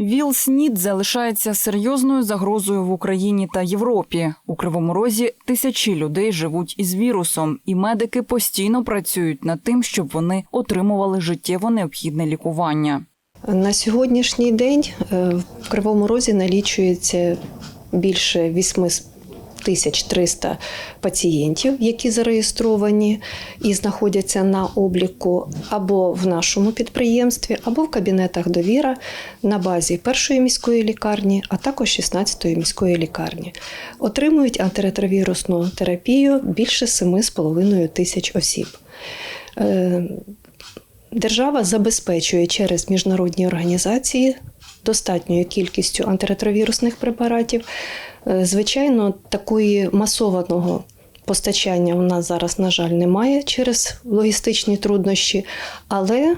ВІЛ-СНІД залишається серйозною загрозою в Україні та Європі. У Кривому Розі тисячі людей живуть із вірусом, і медики постійно працюють над тим, щоб вони отримували життєво необхідне лікування. На сьогоднішній день е, в Кривому Розі налічується більше 8300 пацієнтів, які зареєстровані і знаходяться на обліку або в нашому підприємстві, або в кабінетах довіра на базі першої міської лікарні, а також 16-ї міської лікарні. Отримують антиретровірусну терапію більше 7,5 тисяч осіб. Е, Держава забезпечує через міжнародні організації достатньою кількістю антиретровірусних препаратів. Е, Звичайно, такої масованого постачання у нас зараз, на жаль, немає через логістичні труднощі, але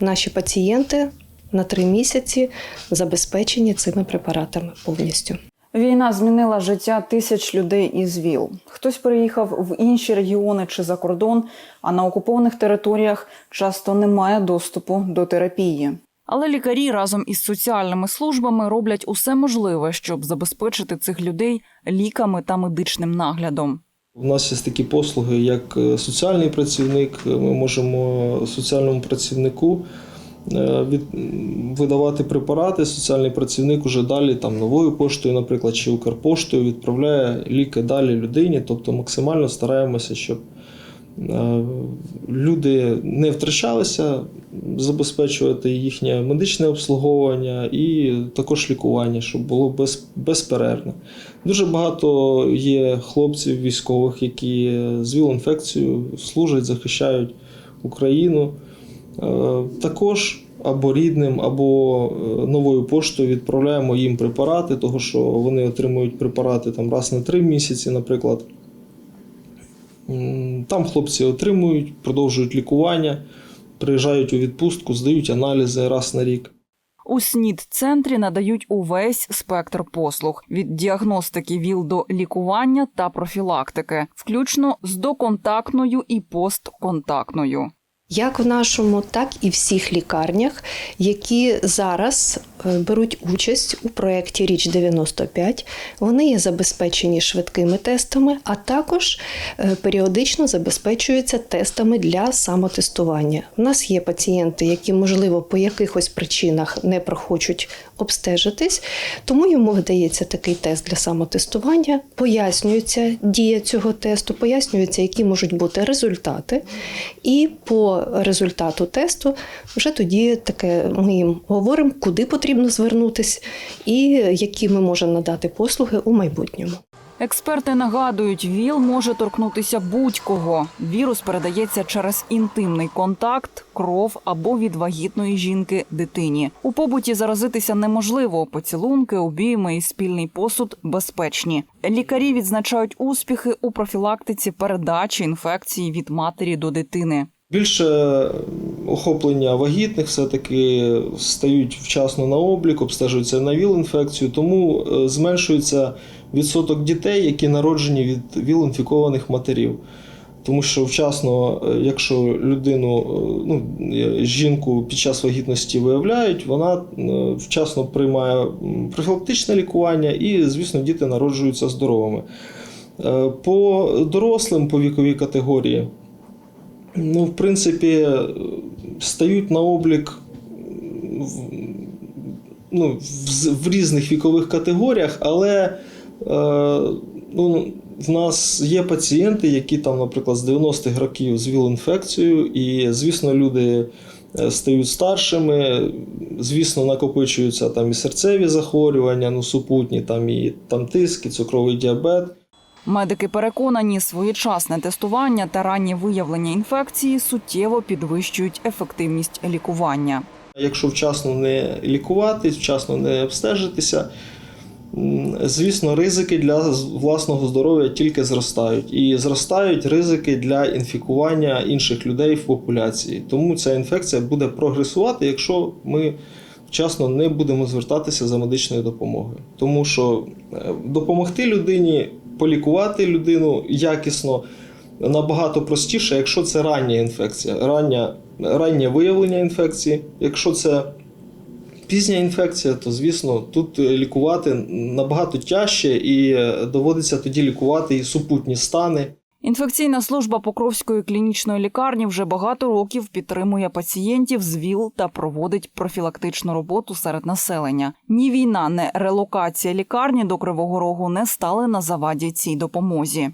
наші пацієнти на три місяці забезпечені цими препаратами повністю. Війна змінила життя тисяч людей із ВІЛ. Хтось переїхав в інші регіони чи за кордон, а на окупованих територіях часто немає доступу до терапії. Але лікарі разом із соціальними службами роблять усе можливе, щоб забезпечити цих людей ліками та медичним наглядом. У нас є такі послуги, як е, соціальний працівник. Ми можемо соціальному працівнику е, видавати препарати. Соціальний працівник уже далі там новою поштою, наприклад, чи Укрпоштою відправляє ліки далі людині. Тобто максимально стараємося, щоб люди не втрачалися, забезпечувати їхнє медичне обслуговування і також лікування, щоб було без, безперервне. Дуже багато є хлопців військових, які з ВІЛ-інфекцією служать, захищають Україну. Е, Також або рідним, або е, новою поштою відправляємо їм препарати, того що вони отримують препарати там раз на три місяці, наприклад. Там хлопці отримують, продовжують лікування, приїжджають у відпустку, здають аналізи раз на рік. У СНІД-центрі надають увесь спектр послуг від діагностики ВІЛ до лікування та профілактики, включно з доконтактною і постконтактною. Як в нашому, так і всіх лікарнях, які зараз беруть участь у проєкті Річ 95. Вони є забезпечені швидкими тестами, а також е, періодично забезпечуються тестами для самотестування. У нас є пацієнти, які, можливо, по якихось причинах не прохочуть обстежитись, тому йому видається такий тест для самотестування, пояснюється дія цього тесту, пояснюється, які можуть бути результати. І по результату тесту вже тоді таке ми їм говоримо, куди потрібно звернутись і які ми можемо надати послуги у майбутньому. Експерти нагадують, ВІЛ може торкнутися будь-кого. Вірус передається через інтимний контакт, кров або від вагітної жінки дитині. У побуті заразитися неможливо. Поцілунки, обійми і спільний посуд безпечні. Лікарі відзначають успіхи у профілактиці передачі інфекції від матері до дитини. Більше охоплення вагітних все-таки стають вчасно на облік, обстежуються на ВІЛ-інфекцію, тому е, зменшується відсоток дітей, які народжені від ВІЛ-інфікованих матерів. Тому що вчасно, е, якщо людину, е, ну, жінку під час вагітності виявляють, вона вчасно приймає профілактичне лікування і, звісно, діти народжуються здоровими. По дорослим, по віковій категорії, Ну, в принципі, стають на облік ну, в, різних вікових категоріях, але е, ну, в нас є пацієнти, які там, наприклад, з 90-х років з ВІЛ-інфекцією, і, звісно, люди е, стають старшими, звісно, накопичуються там і серцеві захворювання, ну, супутні, там і там тиск, і цукровий діабет. Медики переконані, своєчасне тестування та раннє виявлення інфекції суттєво підвищують ефективність лікування. Якщо вчасно не лікуватись, вчасно не обстежитися, звісно, ризики для власного здоров'я тільки зростають. І зростають ризики для інфікування інших людей в популяції. Тому ця інфекція буде прогресувати, якщо ми вчасно не будемо звертатися за медичною допомогою. Тому що е, допомогти людині, полікувати людину якісно набагато простіше, якщо це рання інфекція, рання, раннє виявлення інфекції. Якщо це пізня інфекція, то звісно тут лікувати набагато тяжче і е, доводиться тоді лікувати і супутні стани. Інфекційна служба Покровської клінічної лікарні вже багато років підтримує пацієнтів з ВІЛ та проводить профілактичну роботу серед населення. Ні війна, не релокація лікарні до Кривого Рогу не стали на заваді цій допомозі.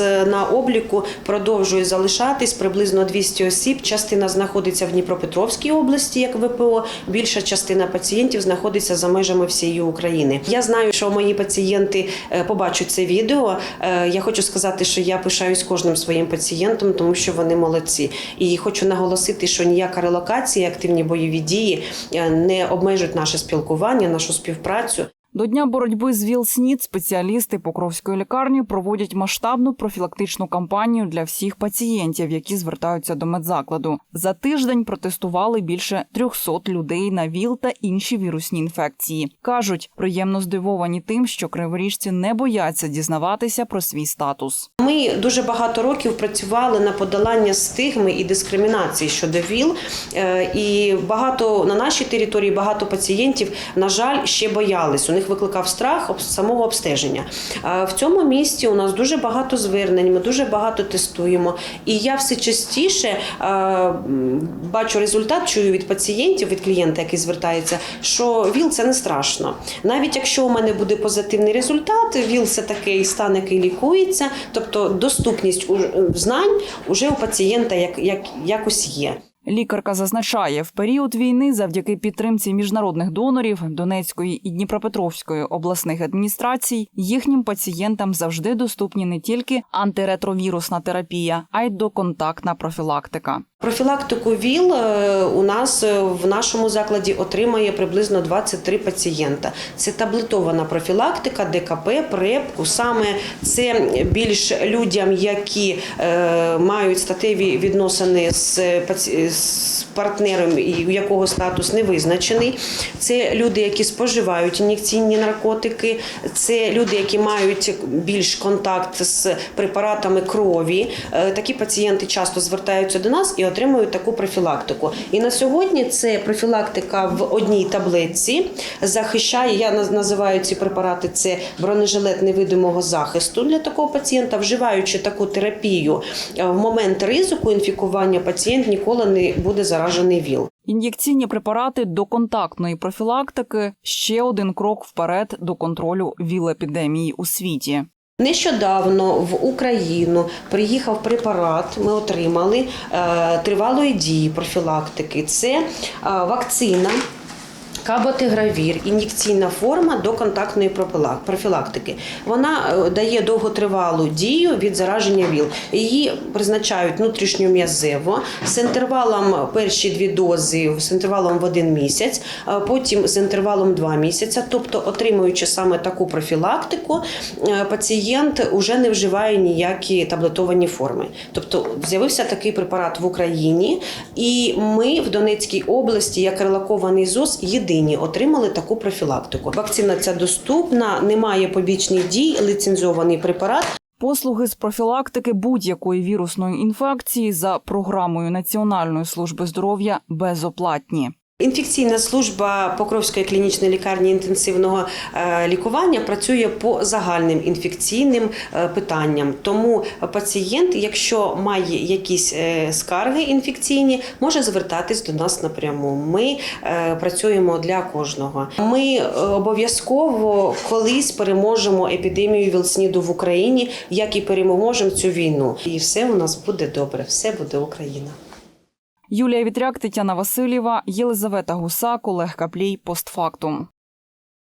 Е, на обліку продовжує залишатись приблизно 200 осіб. Частина знаходиться в Дніпропетровській області, як ВПО. Більша частина пацієнтів знаходиться за межами всієї України. Я знаю, що мої пацієнти е, побачать це відео. Е, Я хочу сказати, що я пишаюсь кожним своїм пацієнтом, тому що вони молодці. І хочу наголосити, що ніяка релокація, активні бойові дії не обмежують наше спілкування, нашу співпрацю. До дня боротьби з ВІЛ-СНІД спеціалісти Покровської лікарні проводять масштабну профілактичну кампанію для всіх пацієнтів, які звертаються до медзакладу. За тиждень протестували більше 300 людей на ВІЛ та інші вірусні інфекції. кажуть, приємно здивовані тим, що криворіжці не бояться дізнаватися про свій статус. Ми дуже багато років працювали на подолання стигми і дискримінації щодо ВІЛ. Е, І багато на нашій території багато пацієнтів, на жаль, ще боялись. У них викликав страх самого обстеження. В цьому місті у нас дуже багато звернень, ми дуже багато тестуємо. І я все частіше е, бачу результат, чую від пацієнтів, від клієнта, який звертається, що ВІЛ це не страшно. Навіть якщо у мене буде позитивний результат, ВІЛ це такий стан, який лікується, тобто доступність знань уже у пацієнта як, як, якось є. Лікарка зазначає, в період війни, завдяки підтримці міжнародних донорів Донецької і Дніпропетровської обласних адміністрацій, їхнім пацієнтам завжди доступні не тільки антиретровірусна терапія, а й доконтактна профілактика. Профілактику ВІЛ е, у нас е, в нашому закладі отримає приблизно 23 пацієнта. Це таблетована профілактика, ДКП, ПРЕП. Саме це більш людям, які е, мають статеві відносини з, партнером, у якого статус не визначений. Це люди, які споживають ін'єкційні наркотики, це люди, які мають більш контакт з препаратами крові. Такі пацієнти часто звертаються до нас і отримують таку профілактику. І на сьогодні це профілактика в одній таблетці захищає. Я називаю ці препарати це бронежилет невидимого захисту для такого пацієнта. Вживаючи таку терапію е, в момент ризику інфікування, пацієнт ніколи не буде заражений ВІЛ. Ін'єкційні препарати доконтактної профілактики ще один крок вперед до контролю ВІЛ-епідемії у світі. Нещодавно в Україну приїхав препарат. Ми отримали е, тривалої дії профілактики. Це е, вакцина. Каботигравір, ін'єкційна форма до контактної профілактики. Вона е, дає довготривалу дію від зараження ВІЛ. Її призначають внутрішньом'язево з інтервалом перші дві дози з інтервалом в один місяць, потім з інтервалом два місяці. Тобто, отримуючи саме таку профілактику, е, пацієнт уже не вживає ніякі таблетовані форми. Тобто з'явився такий препарат в Україні, і ми в Донецькій області, як релакований ЗОЗ, єдині отримали таку профілактику. Вакцина ця доступна, немає побічних дій, ліцензований препарат. Послуги з профілактики будь-якої вірусної інфекції за програмою Національної служби здоров'я безоплатні. Інфекційна служба Покровської клінічної лікарні інтенсивного е, лікування працює по загальним інфекційним е, питанням. Тому пацієнт, якщо має якісь е, скарги інфекційні, може звертатись до нас напряму. Ми працюємо для кожного. Ми обов'язково колись переможемо епідемію ВІЛ-СНІДу в Україні, як і переможемо цю війну. І все у нас буде добре, все буде Україна. Юлія Вітряк, Тетяна Васильєва, Єлизавета Гусак, Олег Каплій. Постфактум.